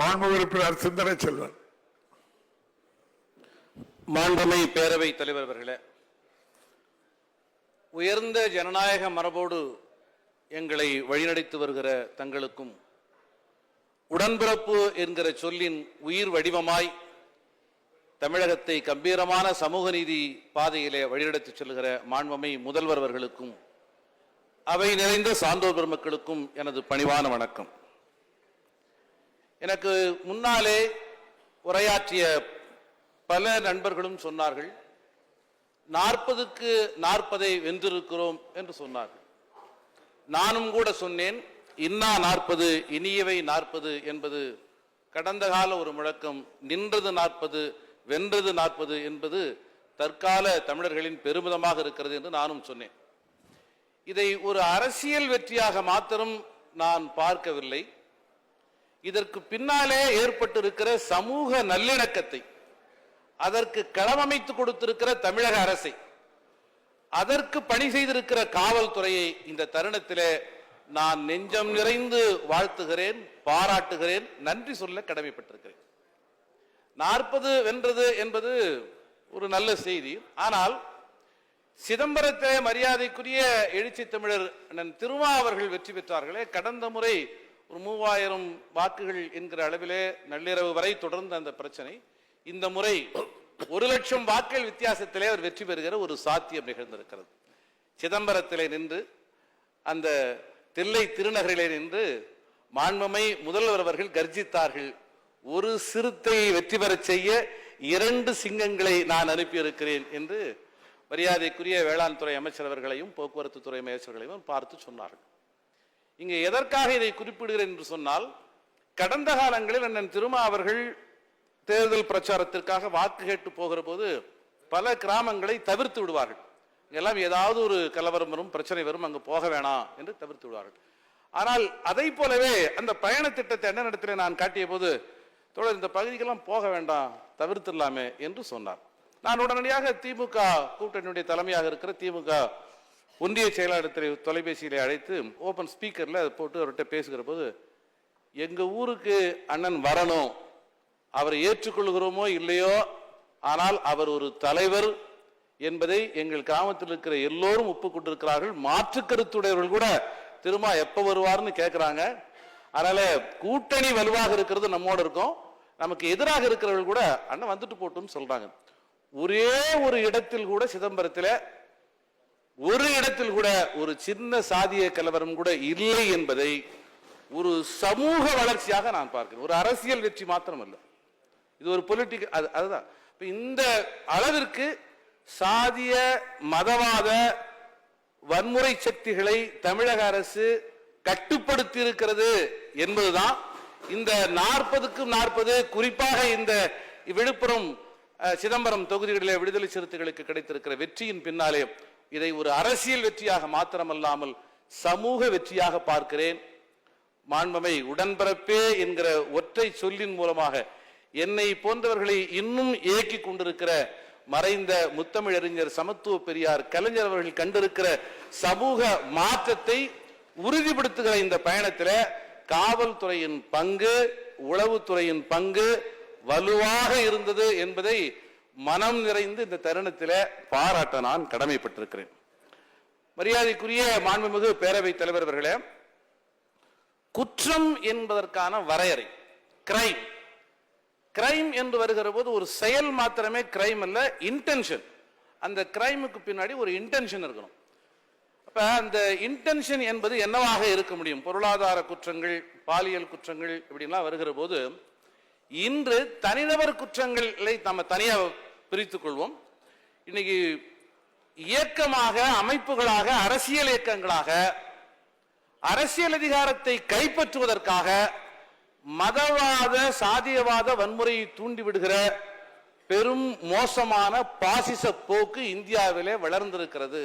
மாண்பு உறுப்பினர் சிந்தனை செல்வன். மாண்புமை பேரவை தலைவர் அவர்களே உயர்ந்த ஜனநாயக மரபோடு எங்களை வழிநடத்தி வருகிற தங்களுக்கும் உடன்பிறப்பு என்கிற சொல்லின் உயிர் வடிவமாய் தமிழகத்தை கம்பீரமான சமூக நீதி பாதையிலே வழிநடத்தி செல்கிற மாண்புமை முதல்வர் அவர்களுக்கும் அவை நிறைந்த சான்றோர் பெருமக்களுக்கும் எனது பணிவான வணக்கம். எனக்கு முன்னாலே உரையாற்றிய பல நண்பர்களும் சொன்னார்கள் நாற்பதுக்கு நாற்பதை வென்றிருக்கிறோம் என்று சொன்னார்கள். நானும் கூட சொன்னேன் இன்னா நாற்பது இனியவை நாற்பது என்பது கடந்த கால ஒரு முழக்கம் நின்றது நாற்பது வென்றது நாற்பது என்பது தற்கால தமிழர்களின் பெருமிதமாக இருக்கிறது என்று நானும் சொன்னேன். இதை ஒரு அரசியல் வெற்றியாக மாத்திரம் நான் பார்க்கவில்லை. இதற்கு பின்னாலே ஏற்பட்டிருக்கிற சமூக நல்லிணக்கத்தை அதற்கு களமமைத்து கொடுத்திருக்கிற தமிழக அரசை அதற்கு பணி செய்திருக்கிற காவல்துறையை இந்த தருணத்திலே நான் நெஞ்சம் நிறைந்து வாழ்த்துகிறேன் பாராட்டுகிறேன் நன்றி சொல்ல கடமைப்பட்டிருக்கிறேன். நாற்பது வென்றது என்பது ஒரு நல்ல செய்தி. ஆனால் சிதம்பரத்தை மரியாதைக்குரிய எழுச்சி தமிழர் திருமா அவர்கள் வெற்றி பெற்றார்களே. கடந்த முறை ஒரு மூவாயிரம் வாக்குகள் என்கிற அளவிலே நள்ளிரவு வரை தொடர்ந்த அந்த பிரச்சனை. இந்த முறை ஒரு லட்சம் வாக்குகள் வித்தியாசத்திலே அவர் வெற்றி பெறுகிற ஒரு சாத்தியம் நிகழ்ந்திருக்கிறது. சிதம்பரத்திலே நின்று அந்த தில்லை திருநகரிலே நின்று மாண்புமை முதல்வர் அவர்கள் கர்ஜித்தார்கள். ஒரு சிறுத்தையை வெற்றி பெறச் செய்ய இரண்டு சிங்கங்களை நான் அனுப்பியிருக்கிறேன் என்று மரியாதைக்குரிய வேளாண் துறை அமைச்சர் அவர்களையும் போக்குவரத்து துறை அமைச்சர்களையும் பார்த்து சொன்னார்கள். இங்கே எதற்காக இதை குறிப்பிடுகிறேன் என்று சொன்னால் கடந்த காலங்களில் அண்ணன் திருமா அவர்கள் தேர்தல் பிரச்சாரத்திற்காக வாக்கு கேட்டு போகிற போது பல கிராமங்களை தவிர்த்து விடுவார்கள். எல்லாம் ஏதாவது ஒரு கலவரம் வரும் பிரச்சனை வரும் அங்கு போக வேணாம் என்று தவிர்த்து விடுவார்கள். ஆனால் அதை போலவே அந்த பயண திட்டத்தை என்ன இடத்துல நான் காட்டிய போது தொடர் இந்த பகுதிக்கெல்லாம் போக வேண்டாம் தவிர்த்துடலாமே என்று சொன்னார். நான் உடனடியாக திமுக கூட்டணியுடைய தலைமையாக இருக்கிற திமுக ஒன்றிய செயலாளர் தொலைபேசியிலே அழைத்து ஓப்பன் ஸ்பீக்கரில் அதை போட்டு அவர்கிட்ட பேசுகிற போது எங்கள் ஊருக்கு அண்ணன் வரணும். அவரை ஏற்றுக்கொள்கிறோமோ இல்லையோ? ஆனால் அவர் ஒரு தலைவர் என்பதை எங்கள் கிராமத்தில் இருக்கிற எல்லோரும் ஒப்புக்கொண்டிருக்கிறார்கள். மாற்று கருத்துடையவர்கள் கூட திரும்ப எப்போ வருவார்னு கேட்குறாங்க அதனால கூட்டணி வலுவாக இருக்கிறது நம்மோட இருக்கும். நமக்கு எதிராக இருக்கிறவர்கள் கூட அண்ணன் வந்துட்டு போட்டும் சொல்றாங்க. ஒரே ஒரு இடத்தில் கூட சிதம்பரத்தில் ஒரு இடத்தில் கூட ஒரு சின்ன சாதிய கலவரம் கூட இல்லை என்பதை ஒரு சமூக வளர்ச்சியாக நான் பார்க்கிறேன். ஒரு அரசியல் வெற்றி மாத்திரம் அல்ல இது ஒரு பொலிட்டிக்கல் அது அதுதான். இந்த அளவிற்கு சாதிய மதவாத வன்முறை சக்திகளை தமிழக அரசு கட்டுப்படுத்தி இருக்கிறது என்பதுதான். இந்த நாற்பதுக்கும் நாற்பது குறிப்பாக இந்த விழுப்புரம் அஹ், சிதம்பரம் தொகுதிகளிலே விடுதலை சிறுத்தைகளுக்கு கிடைத்திருக்கிற வெற்றியின் பின்னாலே இதை ஒரு அரசியல் வெற்றியாக மாத்திரமல்லாமல் சமூக வெற்றியாக பார்க்கிறேன். மாண்பமை உடன்பிறப்பே என்கிற ஒற்றை சொல்லின் மூலமாக என்னை போன்றவர்களை இன்னும் இயக்கி கொண்டிருக்கிற மறைந்த முத்தமிழறிஞர் சமத்துவ பெரியார் கலைஞர் அவர்கள் கண்டிருக்கிற சமூக மாற்றத்தை உறுதிப்படுத்துகிற இந்த பயணத்தில் காவல்துறையின் பங்கு உளவுத்துறையின் பங்கு வலுவாக இருந்தது என்பதை மனம் நிறைந்து இந்த தருணத்தில் பாராட்ட நான் கடமைப்பட்டிருக்கிறேன். மரியாதைக்குரிய மாண்புமிகு பேரவைத் தலைவர் அவர்களே குற்றம் என்பதற்கான வரையறை கிரைம் கிரைம் என்று வருகிற போது ஒரு செயல் மாத்திரமே கிரைம் அல்ல இன்டென்ஷன் அந்த கிரைமுக்கு பின்னாடி ஒரு இன்டென்ஷன் இருக்கணும். அப்போ அந்த இன்டென்ஷன் என்பது என்னவாக இருக்க முடியும்? பொருளாதார குற்றங்கள் பாலியல் குற்றங்கள் இப்படிலாம் வருகிற போது இன்று தனிநபர் குற்றங்களை நம்ம தனியாக பிரித்துக் கொள்வோம் இன்னைக்கு இயக்கமாக அமைப்புகளாக அரசியல் இயக்கங்களாக அரசியல் அதிகாரத்தை கைப்பற்றுவதற்காக மதவாத சாதியவாத வன்முறையை தூண்டிவிடுகிற பெரும் மோசமான பாசிச போக்கு இந்தியாவிலே வளர்ந்திருக்கிறது.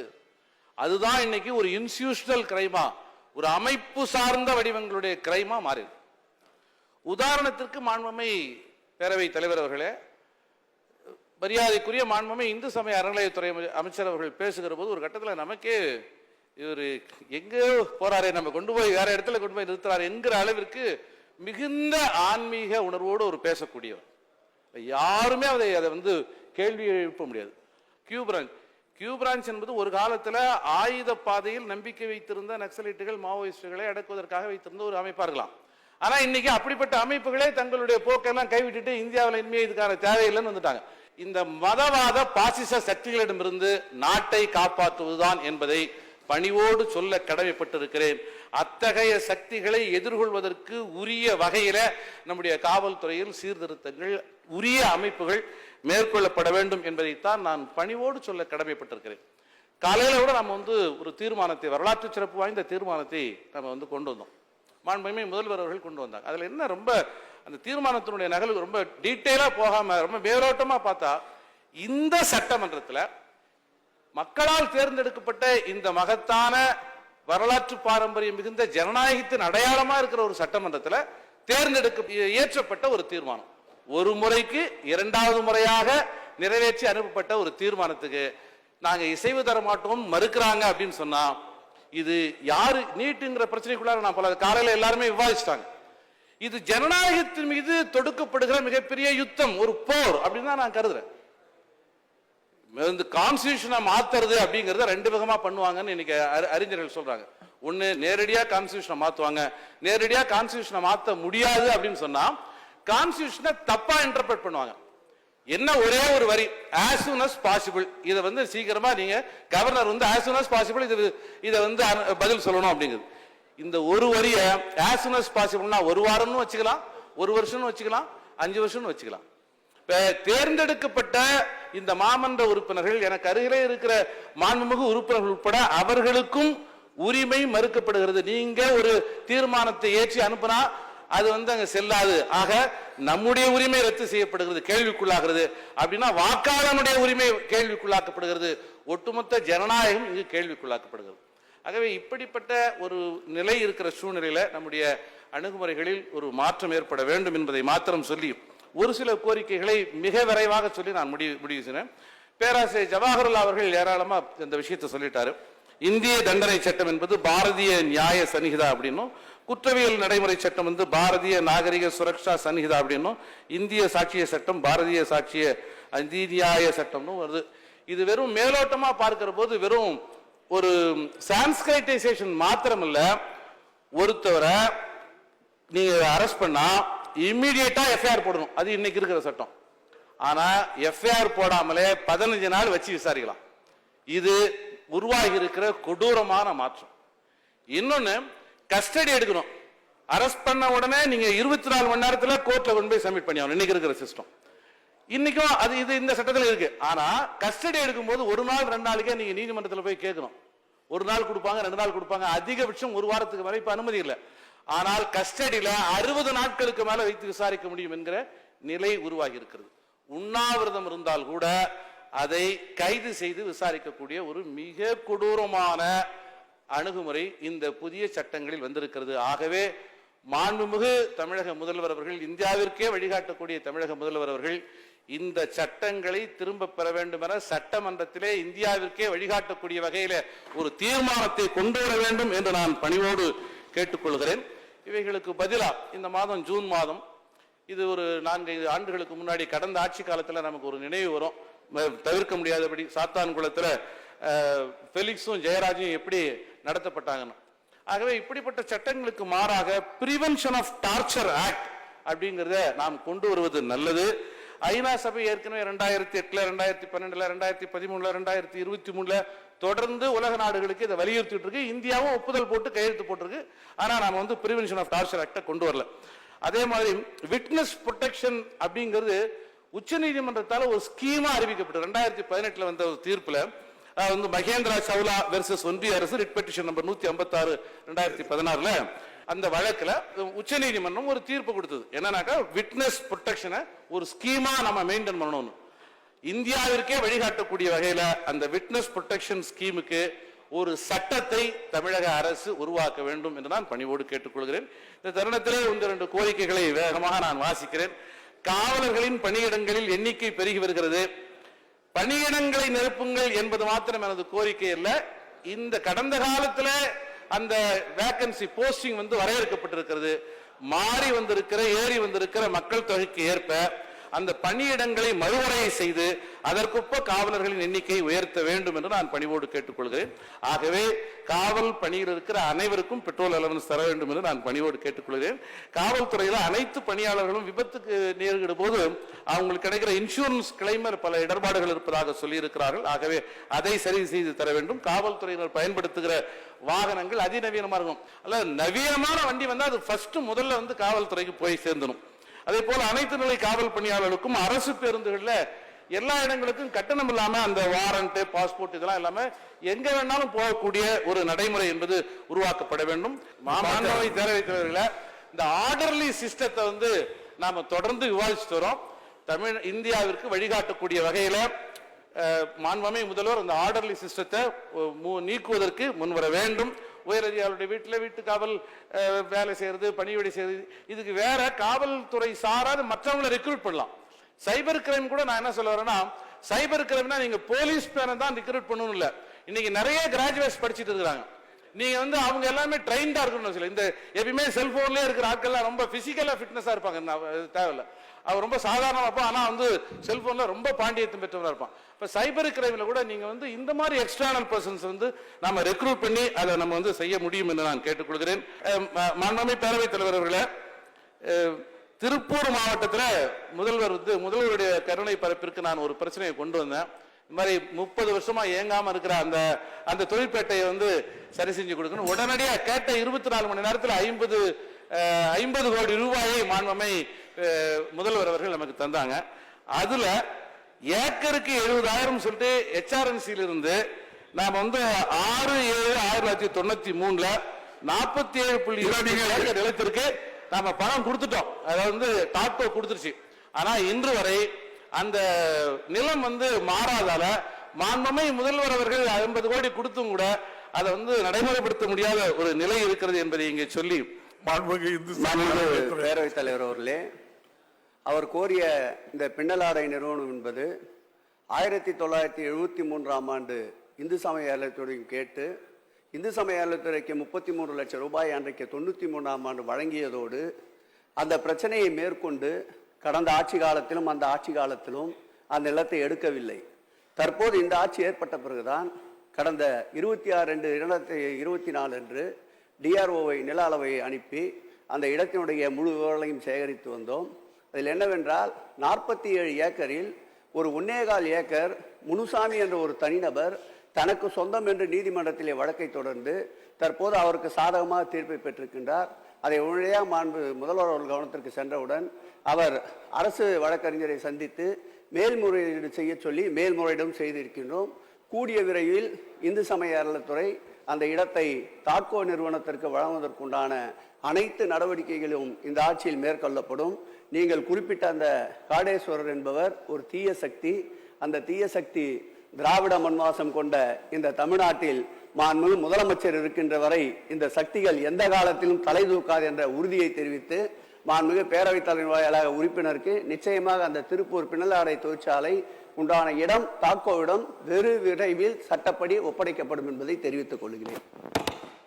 அதுதான் இன்னைக்கு ஒரு இன்ஸ்டியூஷனல் கிரைமா ஒரு அமைப்பு சார்ந்த வடிவங்களுடைய கிரைமா மாறிடு உதாரணத்திற்கு மாண்புமை பேரவை தலைவர் அவர்களே மரியாதைக்குரிய மாண்புமை இந்து சமய அறநிலையத்துறை அமைச்சர் அவர்கள் பேசுகிற போது ஒரு கட்டத்தில் நமக்கே இவர் எங்கேயோ போறாரு நம்ம கொண்டு போய் வேற இடத்துல கொண்டு போய் நிறுத்துறாரு என்கிற அளவிற்கு மிகுந்த ஆன்மீக உணர்வோடு ஒரு பேசக்கூடியவர். யாருமே அதை அதை வந்து கேள்வி எழுப்ப முடியாது. கியூ பிரான்ச் கியூ பிரான்ச் என்பது ஒரு காலத்தில் ஆயுத பாதையில் நம்பிக்கை வைத்திருந்த நக்சலைட்டுகள் மாவோயிஸ்டுகளை அடக்குவதற்காக வைத்திருந்த ஒரு அமைப்பார்களாம். ஆனால் இன்னைக்கு அப்படிப்பட்ட அமைப்புகளே தங்களுடைய போக்கெல்லாம் கைவிட்டுட்டு இந்தியாவில் இனிமே இதுக்கான தேவையில்லைன்னு வந்துட்டாங்க. இந்த மதவாத பாசிச சக்திகளிடமிருந்து நாட்டை காப்பாற்றுவதுதான் என்பதை பணிவோடு சொல்ல கடமைப்பட்டிருக்கிறேன். அத்தகைய சக்திகளை எதிர்கொள்வதற்கு உரிய வகையில நம்முடைய காவல்துறையில் சீர்திருத்தங்கள் உரிய அமைப்புகள் மேற்கொள்ளப்பட வேண்டும் என்பதைத்தான் நான் பணிவோடு சொல்ல கடமைப்பட்டிருக்கிறேன். காலையில் கூட நம்ம வந்து ஒரு தீர்மானத்தை வரலாற்று சிறப்பு வாய்ந்த தீர்மானத்தை நம்ம வந்து கொண்டு வந்தோம். மாண்புமை முதல்வர் அவர்கள் கொண்டு வந்தாங்க. அதுல என்ன ரொம்ப அந்த தீர்மானத்தினுடைய நகல் ரொம்ப டீட்டெயிலா போகாம ரொம்ப வேரோட்டமாக பார்த்தா இந்த சட்டமன்றத்துல மக்களால் தேர்ந்தெடுக்கப்பட்ட இந்த மகத்தான வரலாற்று பாரம்பரியம் மிகுந்த ஜனநாயகத்தின் அடையாளமா இருக்கிற ஒரு சட்டமன்றத்துல தேர்ந்தெடுக்க இயற்றப்பட்ட ஒரு தீர்மானம். ஒரு முறைக்கு இரண்டாவது முறையாக நிறைவேற்றி அனுப்பப்பட்ட ஒரு தீர்மானத்துக்கு நாங்க இசைவு தர மாட்டோம் மறுக்கிறாங்க அப்படின்னு சொன்னால் இது யாரு நீட்டுங்கிற பிரச்சனைக்குள்ளார நான் போல காலையில் எல்லாருமே விவாதிச்சிட்டாங்க. இது ஜனநாயகத்தின் மீது தொடுக்கப்படுகிற மிகப்பெரிய யுத்தம் ஒரு போர் அப்படின்னு தான் நான் கருதுறேன். இந்த கான்ஸ்டியூஷனை மாத்துறது அப்படிங்கறத ரெண்டு விதமா பண்ணுவாங்கன்னு இன்னைக்கு அறிஞர்கள் சொல்றாங்க. ஒண்ணு நேரடியாக கான்ஸ்டியூஷனை மாத்துவாங்க. நேரடியாக கான்ஸ்டியூஷனை மாத்த முடியாது அப்படின்னு சொன்னா கான்ஸ்டியூஷனை தப்பா இன்டர்பிரட் பண்ணுவாங்க. என்ன ஒரே ஒரு வரி ஆஸ் சூன் அஸ் பாசிபிள் இதை வந்து சீக்கிரமா நீங்க கவர்னர் வந்து ஆஸ் சூன் அஸ் பாசிபிள் இது இதை வந்து பதில் சொல்லணும் அப்படிங்கிறது இந்த ஒரு வரியை ஆஸ் சூன் அஸ் பாசிபிள்னா ஒரு வாரம்னு வச்சுக்கலாம் ஒரு வருஷம்னு வச்சுக்கலாம் அஞ்சு வருஷம்னு வச்சுக்கலாம். இப்போ தேர்ந்தெடுக்கப்பட்ட இந்த மாமன்ற உறுப்பினர்கள் எனக்கு அருகிலே இருக்கிற மாண்புமிகு உறுப்பினர்கள் உட்பட அவர்களுக்கும் உரிமை மறுக்கப்படுகிறது. நீங்க ஒரு தீர்மானத்தை ஏற்றி அனுப்புனா அது வந்து அங்கே செல்லாது. ஆக நம்முடைய உரிமை ரத்து செய்யப்படுகிறது கேள்விக்குள்ளாகிறது. அப்படின்னா வாக்காளனுடைய உரிமை கேள்விக்குள்ளாக்கப்படுகிறது. ஒட்டுமொத்த ஜனநாயகம் இங்கு கேள்விக்குள்ளாக்கப்படுகிறது. ஆகவே இப்படிப்பட்ட ஒரு நிலை இருக்கிற சூழ்நிலையில் நம்முடைய அணுகுமுறைகளில் ஒரு மாற்றம் ஏற்பட வேண்டும் என்பதை மாத்திரம் சொல்லி ஒரு சில கோரிக்கைகளை மிக விரைவாக சொல்லி நான் முடிவு முடிவு செய்கிறேன். பேராசிரியர் ஜவஹர்லால் அவர்கள் ஏராளமாக இந்த விஷயத்தை சொல்லிட்டாரு. இந்திய தண்டனை சட்டம் என்பது பாரதிய நியாய சன்னிகிதா அப்படின்னும் குற்றவியல் நடைமுறை சட்டம் வந்து பாரதிய நாகரிக சுரக்ஷா சன்னிகிதா அப்படின்னும் இந்திய சாட்சிய சட்டம் பாரதிய சாட்சிய நீதியாய சட்டம்னு வருது. இது வெறும் மேலோட்டமா பார்க்கிற போது வெறும் ஒரு சான்ஸ்கிரைட்டைசேஷன் மாத்திரமல்ல. ஒருத்தவரை நீங்க அரெஸ்ட் பண்ணா இம்மிடியேட்டா எஃப்ஐஆர் போடணும். அது இன்னைக்கு இருக்கிற சட்டம். ஆனா எஃப்ஐஆர் போடாமலே பதினஞ்சு நாள் வச்சு விசாரிக்கலாம். இது உருவாகி இருக்கிற கொடூரமான மாற்றம். இன்னொன்னு கஸ்டடி எடுக்கணும். அரெஸ்ட் பண்ண உடனே நீங்க இருபத்தி நாலு மணி நேரத்துல கோர்ட்ல கொண்டு போய் சப்மிட் பண்ணி ஆகணும் இன்னைக்கு இருக்கிற சிஸ்டம் இன்னைக்கும் அது இது இந்த சட்டத்தில் இருக்கு. ஆனா கஸ்டடி எடுக்கும்போது ஒரு நாள் ரெண்டு நாளைக்கே நீங்க நீதிமன்றத்தில் போய் கேட்கணும். ஒரு நாள் கொடுப்பாங்க ரெண்டு நாள் கொடுப்பாங்க. அதிகபட்சம் ஒரு வாரத்துக்கு வரை இப்ப அனுமதி இல்லை. ஆனால் கஸ்டடியில அறுபது நாட்களுக்கு மேல வைத்து விசாரிக்க முடியும் என்கிற நிலை உருவாகி இருக்கிறது. உண்ணாவிரதம் இருந்தால் கூட அதை கைது செய்து விசாரிக்கக்கூடிய ஒரு மிக கொடூரமான அணுகுமுறை இந்த புதிய சட்டங்களில் வந்திருக்கிறது. ஆகவே மாண்புமிகு தமிழக முதல்வர் அவர்கள் இந்தியாவிற்கே வழிகாட்டக்கூடிய தமிழக முதல்வர் அவர்கள் இந்த சட்டங்களை திரும்ப பெற வேண்டும் என சட்டமன்றத்திலே இந்தியாவிற்கே வழிகாட்டக்கூடிய வகையில ஒரு தீர்மானத்தை கொண்டு வர வேண்டும் என்று நான் பணிவோடு கேட்டுக்கொள்கிறேன். இவைகளுக்கு பதிலாக இந்த மாதம் ஜூன் மாதம் இது ஒரு நான்கைந்து ஆண்டுகளுக்கு முன்னாடி கடந்த ஆட்சி காலத்தில் நமக்கு ஒரு நினைவு வரும். தவிர்க்க முடியாதபடி சாத்தான்குளத்தில் ஃபெலிக்ஸும் ஜெயராஜும் எப்படி நடத்தப்பட்டாங்கன்னு. ஆகவே இப்படிப்பட்ட சட்டங்களுக்கு மாறாக பிரிவென்ஷன் ஆஃப் டார்ச்சர் ஆக்ட் அப்படிங்கிறத நாம் கொண்டு வருவது நல்லது. ஐநா சபை ஏற்கனவே ரெண்டாயிரத்தி எட்டுல ரெண்டாயிரத்தி பன்னெண்டுல ரெண்டாயிரத்தி பதிமூணுல ரெண்டாயிரத்தி இருபத்தி மூணுல தொடர்ந்து உலக நாடுகளுக்கு இதை வலியுறுத்திட்டு இருக்கு இந்தியாவும் ஒப்புதல் போட்டு கையெழுத்து போட்டிருக்கு. ஆனா நாம வந்து பிரிவென்ஷன் ஆஃப் டார்ச்சர் ஆக்டை கொண்டு வரல. அதே மாதிரி விட்னஸ் ப்ரொடெக்ஷன் அப்படிங்கிறது உச்சநீதிமன்றத்தால ஒரு ஸ்கீமா அறிவிக்கப்பட்டு ரெண்டாயிரத்தி பதினெட்டுல வந்த ஒரு தீர்ப்புல வந்து மகேந்திரா சவுலா வெர்சஸ் ஒன்றிய அரசு ரிட் பெட்டிஷன் நம்பர் நூத்தி ஐம்பத்தி ஆறு ரெண்டாயிரத்தி பதினாறுல அந்த வழக்குல உச்சநீதிமன்றம் ஒரு தீர்ப்பு கொடுத்தது. என்னன்னாக்கா விட்னஸ் ப்ரொடெக்ஷனை ஒரு ஸ்கீமா நம்ம மெயின்டைன் பண்ணணும்னு இந்தியாவிற்கே வழிகாட்டக்கூடிய வகையில் அந்த விட்னஸ் ப்ரொடெக்ஷன் ஸ்கீமுக்கு ஒரு சட்டத்தை தமிழக அரசு உருவாக்க வேண்டும் என்று நான் பணிவோடு கேட்டுக்கொள்கிறேன். இந்த தருணத்திலே ஒன்று ரெண்டு கோரிக்கைகளை வேகமாக நான் வாசிக்கிறேன். காவலர்களின் பணியிடங்களில் எண்ணிக்கை பெருகி வருகிறது. பணியிடங்களை நிரப்புங்கள் என்பது மாத்திரம் எனது கோரிக்கை அல்ல. இந்த கடந்த காலத்தில் அந்த வேக்கன்சி போஸ்டிங் வந்து வரையறுக்கப்பட்டிருக்கிறது. மாறி வந்திருக்கிற ஏறி வந்திருக்கிற மக்கள் தொகைக்கு ஏற்ப அந்த பணியிடங்களை மறுவரையை செய்து அதற்குப்ப காவலர்களின் எண்ணிக்கையை உயர்த்த வேண்டும் என்று நான் பணிவோடு கேட்டுக்கொள்கிறேன். ஆகவே காவல் பணியில் இருக்கிற அனைவருக்கும் பெட்ரோல் அலவன்ஸ் தர வேண்டும் என்று நான் பணிவோடு கேட்டுக்கொள்கிறேன். காவல்துறையில் அனைத்து பணியாளர்களும் விபத்துக்கு நேரிடும் போது அவங்களுக்கு கிடைக்கிற இன்சூரன்ஸ் கிளைமர் பல இடர்பாடுகள் இருப்பதாக சொல்லியிருக்கிறார்கள். ஆகவே அதை சரி செய்து தர வேண்டும். காவல்துறையினர் பயன்படுத்துகிற வாகனங்கள் அதிநவீனமாக இருக்கும். அல்ல நவீனமான வண்டி வந்தால் அது ஃபர்ஸ்ட் முதல்ல வந்து காவல்துறைக்கு போய் சேர்ந்தணும் அதே போல அனைத்து நிலை காவல் பணியாளர்களுக்கும் அரசு பேருந்துகள்ல எல்லா இடங்களுக்கும் கட்டணம் இல்லாம அந்த வாரண்ட் பாஸ்போர்ட் இதெல்லாம் இல்லாம எங்க வேணாலும் போகக்கூடிய ஒரு நடைமுறை என்பது உருவாக்கப்பட வேண்டும். மாணவை தேர்வைத்தவர்கள இந்த ஆர்டர்லி சிஸ்டத்தை வந்து நாம தொடர்ந்து விவாதிச்சுட்டு வரோம். தமிழ் இந்தியாவிற்கு வழிகாட்டக்கூடிய வகையில மாண்புமை முதல்வர் அந்த ஆர்டர்லி சிஸ்டத்தை நீக்குவதற்கு முன்வர வேண்டும். உயரதிகாரியுடைய வீட்டில் வீட்டு காவல் வேலை செய்யறது பணிவிடை செய்யறது. இதுக்கு வேற காவல்துறை சாராது மற்றவங்களை ரெக்ரூட் பண்ணலாம். சைபர் கிரைம் கூட நான் என்ன சொல்ல வரேன்னா சைபர் கிரைம்னா நீங்க போலீஸ் பேரை தான் ரெக்ரூட் பண்ணணும் இல்லை. இன்னைக்கு நிறைய கிராஜுவேட்ஸ் படிச்சிட்டு இருக்கிறாங்க. நீங்க வந்து அவங்க எல்லாமே ட்ரைன்டா இருக்கணும் சொல்லி இந்த எப்பயுமே செல்போன்லயே இருக்கிற ஆட்கள்லாம் ரொம்ப பிசிக்கலா ஃபிட்னஸா இருப்பாங்க. நான் தேவையில்ல. அவர் ரொம்ப சாதாரணமா இருப்பான் ஆனா வந்து செல்போன்ல ரொம்ப பாண்டியத்தம் பெற்றவரா இருப்பான். இப்போ சைபர் கிரைமில் கூட நீங்கள் வந்து இந்த மாதிரி எக்ஸ்டர்னல் பர்சன்ஸ் வந்து நம்ம ரெக்ரூட் பண்ணி அதை நம்ம வந்து செய்ய முடியும் என்று நான் கேட்டுக்கொள்கிறேன். அஹ் பேரவைத் தலைவர் அவர்களே திருப்பூர் மாவட்டத்தில் முதல்வர் வந்து முதல்வருடைய கருணை பரப்பிற்கு நான் ஒரு பிரச்சனையை கொண்டு வந்தேன். இந்த மாதிரி முப்பது வருஷமா இயங்காம இருக்கிற அந்த அந்த தொழிற்பேட்டையை வந்து சரி செஞ்சு கொடுக்கணும். உடனடியாக கேட்ட இருபத்தி நாலு மணி நேரத்தில் ஐம்பது ஐம்பது கோடி ரூபாயை மாண்பமை முதல்வர் அவர்கள் நமக்கு தந்தாங்க. அதில் ஏக்கருக்கு எழுபதாயிரம் சொல்லிட்டு ஹெச்ஆர்என்சில இருந்து நாம வந்து ஆறு ஏழு ஆயிரத்தி தொள்ளாயிரத்தி தொண்ணூத்தி மூணுல நாற்பத்தி ஏழு புள்ளி ஏக்கர் நிலத்திற்கு நாம பணம் கொடுத்துட்டோம். அதாவது வந்து டாட்டோ கொடுத்துருச்சு. ஆனா இன்று வரை அந்த நிலம் வந்து மாறாதால மாண்பமை முதல்வர் அவர்கள் ஐம்பது கோடி கொடுத்தும் கூட அதை வந்து நடைமுறைப்படுத்த முடியாத ஒரு நிலை இருக்கிறது என்பதை இங்கே சொல்லி மாண்புமிகு இந்து பேரவைத் தலைவர் அவர்களே அவர் கோரிய இந்த பின்னலாடை நிறுவனம் என்பது ஆயிரத்தி தொள்ளாயிரத்தி எழுபத்தி மூன்றாம் ஆண்டு இந்து சமய அறத்துறையும் கேட்டு இந்து சமய அறத்துறைக்கு முப்பத்தி மூன்று லட்சம் ரூபாய் அன்றைக்கு தொண்ணூற்றி மூணாம் ஆண்டு வழங்கியதோடு அந்த பிரச்சனையை மேற்கொண்டு கடந்த ஆட்சி காலத்திலும் அந்த ஆட்சி காலத்திலும் அந்த நிலத்தை எடுக்கவில்லை. தற்போது இந்த ஆட்சி ஏற்பட்ட பிறகுதான் கடந்த இருபத்தி ஆறு ரெண்டு இரண்டாயிரத்தி இருபத்தி நாலு அன்று டிஆர்ஓவை நில அளவை அனுப்பி அந்த இடத்தினுடைய முழு விவரங்களையும் சேகரித்து வந்தோம். அதில் என்னவென்றால் நாற்பத்தி ஏழு ஏக்கரில் ஒரு ஒன்னேகால் ஏக்கர் முனுசாமி என்ற ஒரு தனிநபர் தனக்கு சொந்தம் என்று நீதிமன்றத்திலே வழக்கை தொடர்ந்து தற்போது அவருக்கு சாதகமாக தீர்ப்பை பெற்றிருக்கின்றார். அதை உடனடியாக மாண்பு முதல்வர் அவர்கள் கவனத்திற்கு சென்றவுடன் அவர் அரசு வழக்கறிஞரை சந்தித்து மேல்முறையீடு செய்ய சொல்லி மேல்முறையீடும் செய்திருக்கின்றோம். கூடிய விரைவில் இந்து சமய அறநிலைத்துறை அந்த இடத்தை தாக்கோ நிறுவனத்திற்கு வழங்குவதற்குண்டான அனைத்து நடவடிக்கைகளும் இந்த ஆட்சியில் மேற்கொள்ளப்படும். நீங்கள் குறிப்பிட்ட அந்த காடேஸ்வரர் என்பவர் ஒரு தீய சக்தி. அந்த தீய சக்தி திராவிட மண்வாசம் கொண்ட இந்த தமிழ்நாட்டில் மாண்புமிகு முதலமைச்சர் இருக்கின்ற வரை இந்த சக்திகள் எந்த காலத்திலும் தலை தூக்காது என்ற உறுதியை தெரிவித்து மாண்புமிகு பேரவைத் தலைவர் வாயிலாக உறுப்பினருக்கு நிச்சயமாக அந்த திருப்பூர் பின்னலாடை தொழிற்சாலை உண்டான இடம் தாக்கோவிடம் வெறு விரைவில் சட்டப்படி ஒப்படைக்கப்படும் என்பதை தெரிவித்துக் கொள்கிறேன்.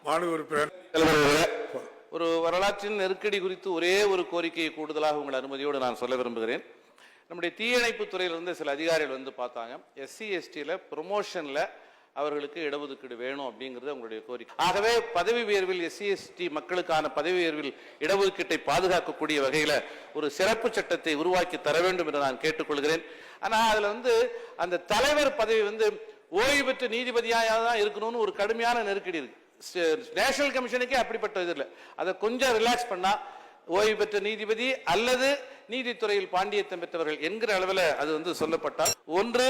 மாணவ உறுப்பினர். ஒரு வரலாற்றின் நெருக்கடி குறித்து ஒரே ஒரு கோரிக்கையை கூடுதலாக உங்கள் அனுமதியோடு நான் சொல்ல விரும்புகிறேன். நம்முடைய தீயணைப்பு துறையிலிருந்து சில அதிகாரிகள் வந்து பார்த்தாங்க. எஸ்சி எஸ்டியில் ப்ரொமோஷனில் அவர்களுக்கு இடஒதுக்கீடு வேணும் அப்படிங்கிறது அவங்களுடைய கோரிக்கை. ஆகவே பதவி உயர்வில் எஸ்சி எஸ்டி மக்களுக்கான பதவி உயர்வில் இடஒதுக்கீட்டை பாதுகாக்கக்கூடிய வகையில் ஒரு சிறப்பு சட்டத்தை உருவாக்கி தர வேண்டும் என்று நான் கேட்டுக்கொள்கிறேன். ஆனால் அதில் வந்து அந்த தலைவர் பதவி வந்து ஓய்வு பெற்ற நீதிபதியாக தான் இருக்கணும்னு ஒரு கடுமையான நெருக்கடி இருக்குது நேஷனல் கமிஷனுக்கே அப்படிப்பட்ட இது இல்லை. அதை கொஞ்சம் ரிலாக்ஸ் பண்ணால் ஓய்வு பெற்ற நீதிபதி அல்லது நீதித்துறையில் பாண்டியத்தம் பெற்றவர்கள் என்கிற அளவில் அது வந்து சொல்லப்பட்டால் ஒன்று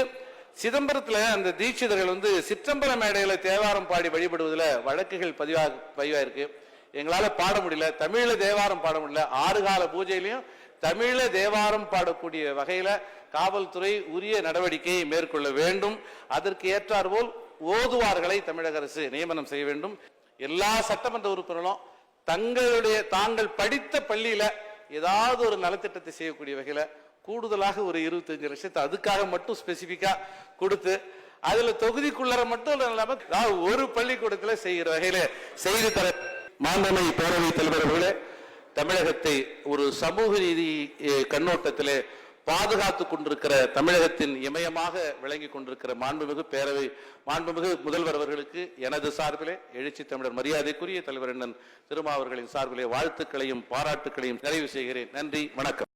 சிதம்பரத்தில் அந்த தீட்சிதர்கள் வந்து சிற்றம்பல மேடையில் தேவாரம் பாடி வழிபடுவதில் வழக்குகள் பதிவாக பதிவாயிருக்கு. எங்களால் பாட முடியல. தமிழில் தேவாரம் பாட முடியல. ஆறு கால பூஜையிலையும் தமிழில் தேவாரம் பாடக்கூடிய வகையில் காவல்துறை உரிய நடவடிக்கையை மேற்கொள்ள வேண்டும். அதற்கு ஏற்றாற்போல் ஓதுவார்களை தமிழக அரசு நியமனம் செய்ய வேண்டும். எல்லா சட்டமன்ற உறுப்பினர்களும் தங்களுடைய தாங்கள் படித்த பள்ளியில ஏதாவது ஒரு நலத்திட்டத்தை செய்யக்கூடிய வகையில கூடுதலாக ஒரு இருபத்தஞ்சு லட்சத்தை அதுக்காக மட்டும் ஸ்பெசிபிக்கா கொடுத்து அதுல தொகுதிக்குள்ளர மட்டும் இல்லாம ஒரு பள்ளிக்கூடத்துல செய்கிற வகையில செய்து தர மாண்புமை பேரவைத் தலைவர் அவர்களே தமிழகத்தை ஒரு சமூக நீதி கண்ணோட்டத்திலே பாதுகாத்து கொண்டிருக்கிற தமிழகத்தின் இமயமாக விளங்கி கொண்டிருக்கிற மாண்புமிகு பேரவை மாண்புமிகு முதல்வர் அவர்களுக்கு எனது சார்பிலே எழுச்சி தமிழர் மரியாதைக்குரிய தலைவர் அண்ணன் திருமா அவர்களின் சார்பிலே வாழ்த்துக்களையும் பாராட்டுக்களையும் நிறைவு செய்கிறேன். நன்றி வணக்கம்.